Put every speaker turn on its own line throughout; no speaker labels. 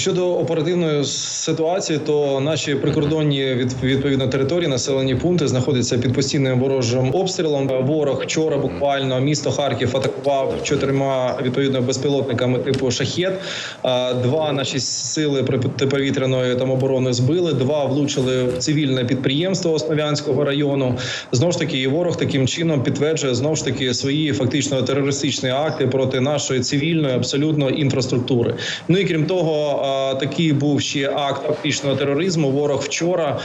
Щодо оперативної ситуації, то наші прикордонні від відповідно території, населені пункти знаходяться під постійним ворожим обстрілом. Ворог вчора буквально місто Харків атакував чотирма відповідно безпілотниками типу шахет. Два наші сили протиповітряної там оборони збили. Два влучили в цивільне підприємство Основ'янського району. Знову ж таки, і ворог таким чином підтверджує знову ж таки свої фактично терористичні акти проти нашої цивільної абсолютно інфраструктури. Ну і крім того, такий був ще акт фактичного тероризму. Ворог вчора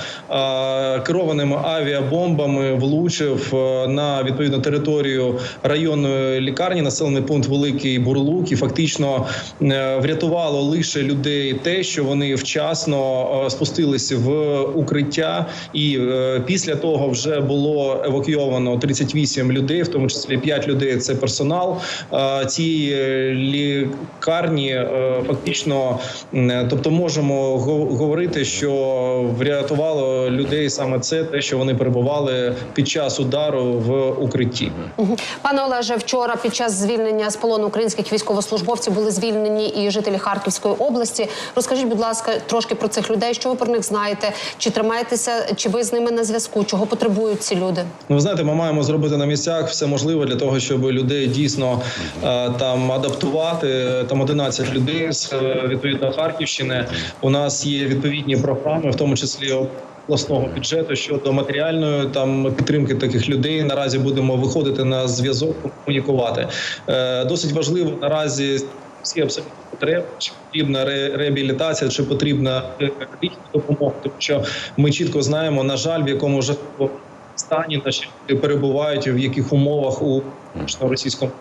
керованими авіабомбами влучив на відповідну територію районної лікарні, населений пункт Великий Бурлук, і фактично е, врятувало лише людей те, що вони вчасно спустилися в укриття, і е, після того вже було евакуйовано 38 людей, в тому числі 5 людей. Це персонал цієї лікарні. Е, Фактично, тобто, можемо го- говорити, що врятувало людей саме це, те, що вони перебували під час удару в укритті.
Пане Олеже, вчора під час звільнення з полону українських військовослужбовців були звільнені і жителі Харківської області. Розкажіть, будь ласка, трошки про цих людей. Що ви про них знаєте? Чи тримаєтеся, чи ви з ними на зв'язку? Чого потребують ці люди?
Ну, ви знаєте, ми маємо зробити на місцях все можливе для того, щоб людей дійсно е, там адаптувати. Там 11 людей з е, відповідно Харківщини. У нас є відповідні програми, в тому числі обласного бюджету щодо матеріальної там підтримки таких людей. Наразі будемо виходити на зв'язок, комунікувати. Е, Досить важливо наразі всі абсолютно потреби, чи потрібна ре- реабілітація, чи потрібна е, допомога, тому що ми чітко знаємо, на жаль, в якому жахливому стані наші перебувають в яких умовах у російському